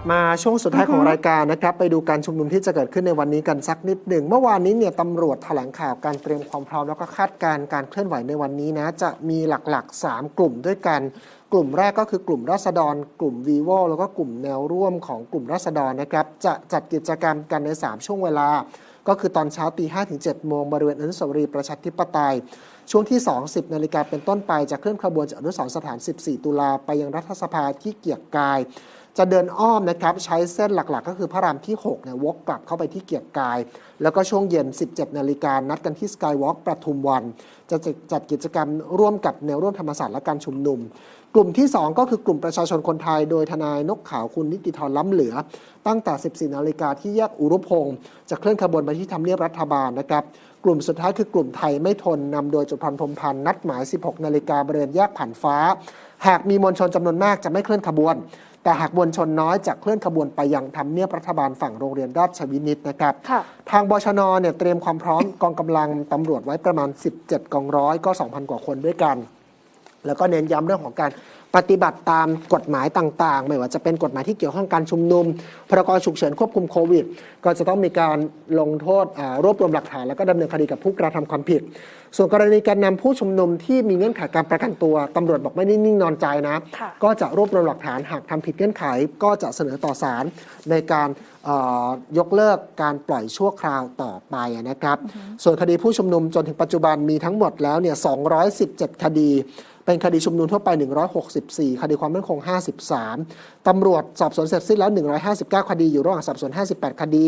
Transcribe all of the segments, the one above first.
บมาช่วงสุดท้ายของรายการนะครับ ไปดูการชุมนุมที่จะเกิดขึ้นในวันนี้กันสักนิดหนึ่ง เมื่อวานนี้เนี่ยตำรวจแถลงข่าวการเตรียมความพร้อมแล้วก็คาดการณ์การเคลื่อนไหวในวันนี้นะ จะมีหลักๆ 3 กลุ่มด้วยกัน กลุ่มแรกก็คือกลุ่มราษฎร กลุ่มวีโวแล้วก็กลุ่มแนวร่วมของกลุ่มราษฎรนะครับ จะจัดกิจกรรมกันใน 3 ช่วงเวลา ก็คือตอนเช้าตี5ถึง7โมงบริเวณอนุสาวรีย์ประชาธิปไตยช่วงที่20นาฬิกาเป็นต้นไปจะเคลื่อนขบวนจากอนุสรณ์สถาน 14 ตุลาไปยังรัฐสภาที่เกียรติกาย จะเดินอ้อมนะครับใช้เส้นหลักๆ ก็คือพระรามที่6เนี่ยวกกลับเข้าไปที่เกียรติกาย แล้วก็ช่วงเย็น 17 นาฬิกานัดกันที่สกายวอล์กประทุมวัน จะจัดกิจกรรมร่วมกับแนวร่วมธรรมศาสตร์และการชุมนุม กลุ่มที่ 2 ก็คือกลุ่มประชาชนคนไทย โดยทนายนกขาวคุณนิติธรล้ำเหลือ ตั้งแต่ 14 นาฬิกาที่แยกอุรุพงศ์จะเคลื่อนขบวนไปที่ทำเนียบรัฐบาลนะครับกลุ่มสุดท้ายคือกลุ่มไทยไม่ทนนำโดยจุพันธ์พรมพันธ์นัดหมาย 16 นาฬิกาบริเวณแยกผ่านฟ้า หากมีมวลชนจำนวนมากจะไม่เคลื่อนขบวน แต่หากมวลชนน้อยจะเคลื่อนขบวนไปยังทำเนียบรัฐบาลฝั่งโรงเรียนราชวินิตนะครับค่ะทางบชนเนี่ยเตรียมความพร้อมกองกำลังตำรวจไว้ประมาณ 17 กองร้อยก็ 2,000 กว่าคนด้วยกัน แล้วก็เน้นย้ำเรื่องของการ ปฏิบัติตามกฎหมายต่างๆ ไม่ว่าจะเป็นกฎหมายที่เกี่ยวข้องการชุมนุม พรกฉุกเฉินควบคุมโควิด ก็จะต้องมีการลงโทษอ่ารวบรวมหลักฐาน แล้วก็ดำเนินคดีกับผู้กระทำความผิด ส่วนกรณีการนำผู้ชุมนุมที่มีเงื่อนไขการประกันตัวตำรวจบอกไม่ได้นิ่งนอนใจนะค่ะก็จะรวบรวมหลักฐานหากทำผิดเงื่อนไข ก็จะเสนอต่อศาลในการเอ่อยกเลิกการปล่อยชั่วคราวต่อไปนะครับ ส่วนคดีผู้ชุมนุมจนถึงปัจจุบันมีทั้งหมดแล้วเนี่ย217 คดี เป็นคดีชุมนุมทั่วไป164คดีความมั่นคง 53 ตำรวจสอบสวนเสร็จสิ้นแล้ว 159 คดีอยู่ระหว่างสอบสวน 58 คดี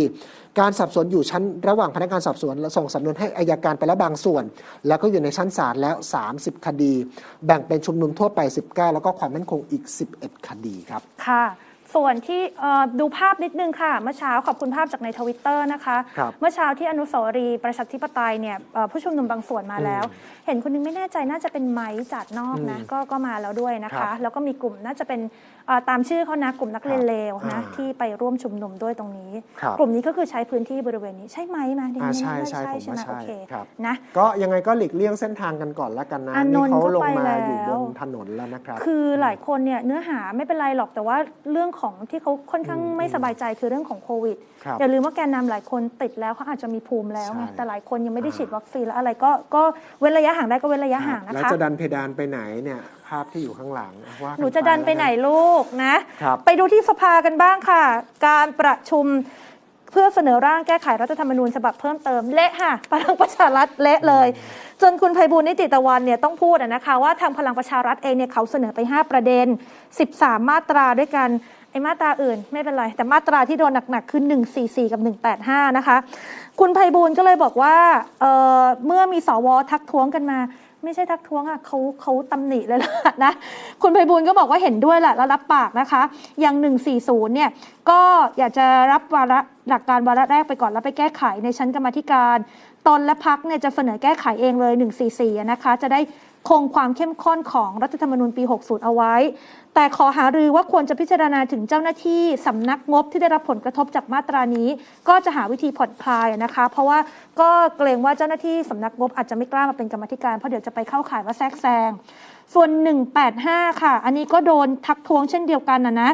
การสอบสวนอยู่ชั้นระหว่างพนักงานสอบสวนและส่งสำนวนให้อายการไปแล้วบางส่วน แล้วก็อยู่ในชั้นศาลแล้ว 30 คดี แบ่งเป็นชุมนุมทั่วไป 19 แล้วก็ความมั่นคงอีก 11 คดีครับค่ะ ส่วนที่เอ่อดูภาพนิดนึงค่ะเมื่อเช้าขอบคุณภาพจากในทวิตเตอร์นะคะครับเมื่อเช้าที่อนุสาวรีย์ประชาธิปไตยเนี่ยเอ่อผู้ชุมนุมบางส่วนมาแล้ว เห็นคนนึงไม่แน่ใจน่าจะเป็นไม้จากนอกนะอืมก็ก็มาแล้วด้วยนะครัคะบแล้วก็มีกลุ่มน่าจะเป็นเอ่อตามชื่อเขานะกลุ่มนักเรียนเลวนะอ่าที่ไปร่วมชุมนุมด้วยตรงนี้ครับกลุ่มนี้ก็คือใช้พื้นที่บริเวณนี้ใช่ไหมมาดิอ่าฉันใช่ว่าใช่ผมใช่ไหมว่าใช่โอเคครับนะก็ยังไงก็หลีกเลี่ยงเส้นทางกันก่อนแล้วกันนะอานนท์เขาลงก็ไปมาอยู่บแล้วนถนนแล้วนะครับคือหลายคนเนี่ยเนื้อหาไม่เป็นไรหรอกแต่ว่าเรื่องของที่เขาค่อนข้างไม่สบายใจคือเรื่องของโควิดครับอย่าลืมว่าแกนนำหลายคนติดแล้วเขาอาจจะมีภูมิแล้วไงใช่แต่หลายคนยังไม่ได้อ่าฉีดวัคซีนแล้วอะไรก็ก็เว้นระยะห่างได้ก็เว้นระยะห่างนะแล้วคะจะดันเพดานไปไหนเนี่ยภาพที่อยู่ข้างหลังว่ากัหนูจะดันไปไหนลูกนะครับไปดูที่สภากันบ้างค่ะ การประชุมเพื่อเสนอร่างแก้ไขรัฐธรรมนูญฉบับเพิ่มเติมเละค่ะพลังประชารัฐเละเลย จนคุณไพบูลย์นิติตะวันเนี่ยต้องพูดอะนะคะว่าทางพลังประชารัฐเองเนี่ยเขาเสนอไป 5 ประเด็น 13 มาตราด้วยกันไอ้มาตราอื่นไม่เป็นไร แต่มาตราที่โดนหนักๆ คือ 144 กับ 185 นะคะ คุณไพบูลย์ก็เลยบอกว่าเอ่อเมื่อมีสวทักท้วงกันมา ไม่ใช่ทักท้วงอะเขาเขาตำหนิเลยล่ะนะ คุณไพบูลก็บอกว่าเห็นด้วยแหละแล้วรับปากนะคะ อย่าง 140 เนี่ย ก็อยากจะรับวาระหลักการวาระแรกไปก่อนแล้วไปแก้ไขในชั้นกรรมธิการ ตนและพักเนี่ยจะเสนอแก้ไขเองเลย 144 นะคะ จะได้คงความเข้มข้นของรัฐธรรมนูญปี 60 เอาไว้แต่ขอหารือว่าควรจะพิจารณาถึงเจ้าหน้าที่สำนักงบที่ได้รับผลกระทบจากมาตรานี้ ก็จะหาวิธีผ่อนคลายนะคะ เพราะว่าก็เกรงว่าเจ้าหน้าที่สำนักงบอาจจะไม่กล้ามาเป็นกรรมธิการเพราะเดี๋ยวจะไปเข้าข่ายว่าแทรกแซงส่วน 185 ค่ะ อันนี้ก็โดนทักท้วงเช่นเดียวกันนะนะ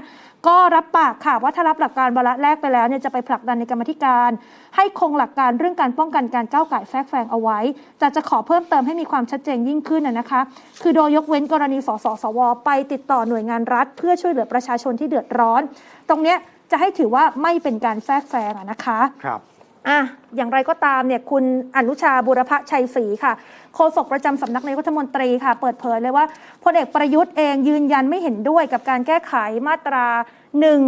ก็รับปากค่ะว่าถ้ารับหลักการวาระแรกไปแล้วเนี่ยจะไปผลักดันในกรรมธิการ ให้คงหลักการเรื่องการป้องกันการก้าวไก่ายแทรกแซงเอาไว้ แต่จะขอเพิ่มเติมให้มีความชัดเจนยิ่งขึ้นนะคะ คือโดยยกเว้นกรณีสสสว ไปติดต่อหน่วยงานรัฐ เพื่อช่วยเหลือประชาชนที่เดือดร้อน ตรงเนี้ยจะให้ถือว่าไม่เป็นการแทรกแซงอะนะคะครับอะอย่างไรก็ตามเนี่ยคุณอนุชาบุรพชัยศรีค่ะโฆษกประจำสำนักนายกรัฐมนตรีค่ะ เปิดเผยเลยว่าพลเอกประยุทธ์เองยืนยันไม่เห็นด้วยกับการแก้ไขมาตรา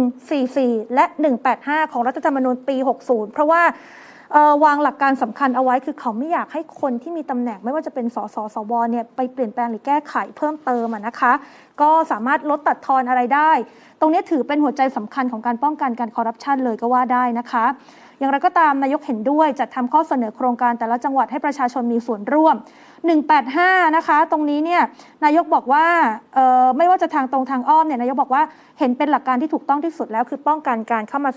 144 และ 185 ของรัฐธรรมนูญปี 60 เพราะว่าเอ่อ วางหลักการสำคัญเอาไว้คือเขาไม่อยากให้คนที่มีตำแหน่งไม่ว่าจะเป็นสสสวเนี่ยไปเปลี่ยนแปลงหรือแก้ไขเพิ่มเติมนะคะ ก็สามารถลดตัดทอนอะไรได้ ตรงนี้ถือเป็นหัวใจสำคัญของการป้องกันการคอร์รัปชันเลยก็ว่าได้นะคะ อย่างไรก็ตามนายกเห็นด้วยจัดทำข้อเสนอโครงการแต่ละจังหวัดให้ประชาชนมีส่วนร่วม 185 นะคะ ตรงนี้เนี่ยนายกบอกว่าไม่ว่าจะทางตรงทางอ้อมเนี่ยนายกบอกว่าเห็นเป็นหลักการที่ถูกต้องที่สุดแล้ว คือป้องกันการเข้ามา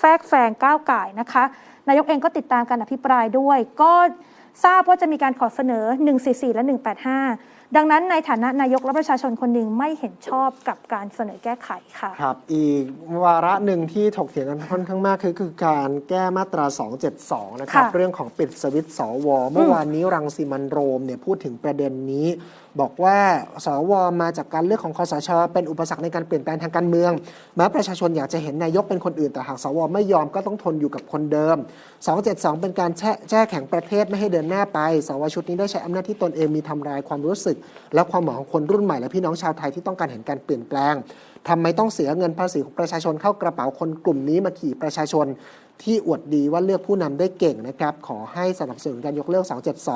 แทรกแซงก้าวไก่นะคะ นายกเองก็ติดตามการอภิปรายด้วย ก็ทราบว่าจะมีการขอเสนอ 144 และ 185 ดังนั้นในฐานะนายกและประชาชนคนหนึ่งไม่เห็นชอบกับการเสนอแก้ไขค่ะครับ อีกวาระหนึ่งที่ถกเถียงกันค่อนข้างมากคือคือการแก้มาตรา 272 นะครับค่ะเรื่องของปิดสวิตช์สว เมื่อวานนี้รังสิมันต์โรมเนี่ยพูดถึงประเด็นนี้ บอกว่าสวมาจากการเลือกของคอสชเป็นอุปสรรคในการเปลี่ยนแปลงทางการเมืองแม้ประชาชนอยากจะเห็นนายกเป็นคนอื่นแต่หากสวไม่ยอมก็ต้องทนอยู่กับคนเดิม 272 เป็นการแช่แช่แข็งประเทศไม่ให้เดินหน้าไป สวชุดนี้ได้ใช้อำนาจที่ตนเองมีทำลายความรู้สึกและความหวังของคนรุ่นใหม่และพี่น้องชาวไทยที่ต้องการเห็นการเปลี่ยนแปลงทำไมต้องเสียเงินภาษีของประชาชนเข้ากระเป๋าคนกลุ่มนี้มาขี่ประชาชน ที่อวดดีว่าเลือกผู้นำได้เก่งนะครับ ขอให้สนับสนุนการยกเลิก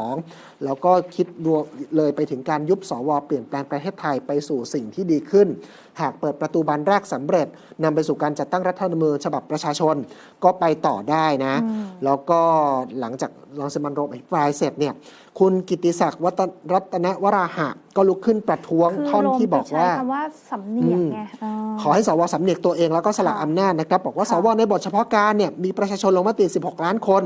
272 แล้วก็คิดรวมเลยไปถึงการยุบสวเปลี่ยนแปลงประเทศไทยไปสู่สิ่งที่ดีขึ้น หากเปิดประตูบานแรกสำเร็จนำไปสู่การจัดตั้งรัฐธรรมนูญฉบับประชาชนก็ไปต่อได้นะ แล้วก็หลังจากรังสิมันต์โรมอภิปรายเสร็จเนี่ยคุณกิติศักดิ์วัตรัตนวราหะ ก็ลุกขึ้นประท้วงคือท่อนลงที่บอกไปใช้ว่าคำว่าสำเนียงไงเออขอให้สวสำเนียกตัวเองแล้วก็สละค่ะอำนาจนะครับ บอกว่าค่ะสวในบทเฉพาะการเนี่ยมีประชาชนลงมติ 16 ล้านคน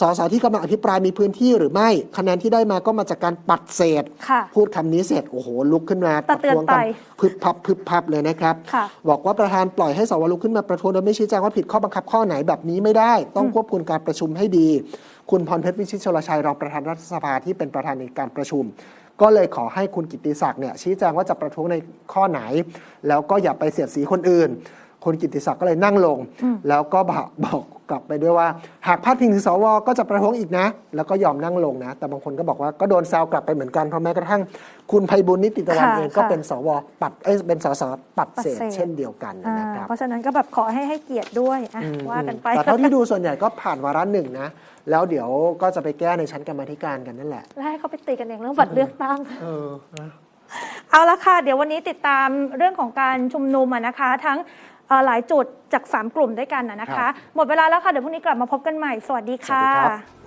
สสที่กำลังอภิปรายมีพื้นที่หรือไม่ คะแนนที่ได้มาก็มาจากการปัดเศษค่ะพูดคำนี้เสร็จโอ้โหลุกขึ้นมาตะเตือนวงไปกันพึบพับพึบพับเลยนะครับค่ะบอกว่าประธานปล่อยให้สวลุกขึ้นมาประท้วงโดยไม่ชี้แจงว่าผิดข้อบังคับข้อไหนแบบนี้ไม่ได้ ต้องควบคุมการประชุมให้ดี คุณพรเพชรวิชิตชลชัยรองประธานรัฐสภาที่เป็นประธานในการประชุมก็เลยขอให้คุณกิติศักดิ์เนี่ยชี้แจงว่าจะประท้วงในข้อไหน แล้วก็อย่าไปเสียดสีคนอื่น คุณกิติศักดิ์ก็เลยนั่งลง แล้วก็บอกบอกกลับไปด้วยว่า หากพาดพิงถึงสวก็จะประท้วงอีกนะ แล้วก็ยอมนั่งลงนะ แต่บางคนก็บอกว่าก็โดนแซวกลับไปเหมือนกันเพราะแม้กระทั่งคุณไพบุญนิติตะวันค่ะเองก็ค่ะเป็นสวปัดเอ้ยเป็นสสปัดเศษปัดเศษเช่นเดียวกันอ่านะครับเพราะฉะนั้นก็แบบขอให้ให้เกียรติด้วยอะอืมว่ากันไปแต่เท่าที่ดูส่วนใหญ่ก็ผ่านวาระหนึ่งนะแล้วเดี๋ยวก็จะไปแก้ในชั้นกรรมาธิการกันนั่นแหละแล้วให้เขาไปตีกันเองเรื่องบัตรเลือกตั้งเออนะเอาละค่ะ เดี๋ยววันนี้ติดตามเรื่องของการชุมนุมอะนะคะ ทั้งเอ่อ หลายจุดจาก 3 กลุ่มด้วยกันอะนะครัคะบหมดเวลาแล้วค่ะ เดี๋ยวพรุ่งนี้กลับมาพบกันใหม่ สวัสดีค่ะสวัสดีครับ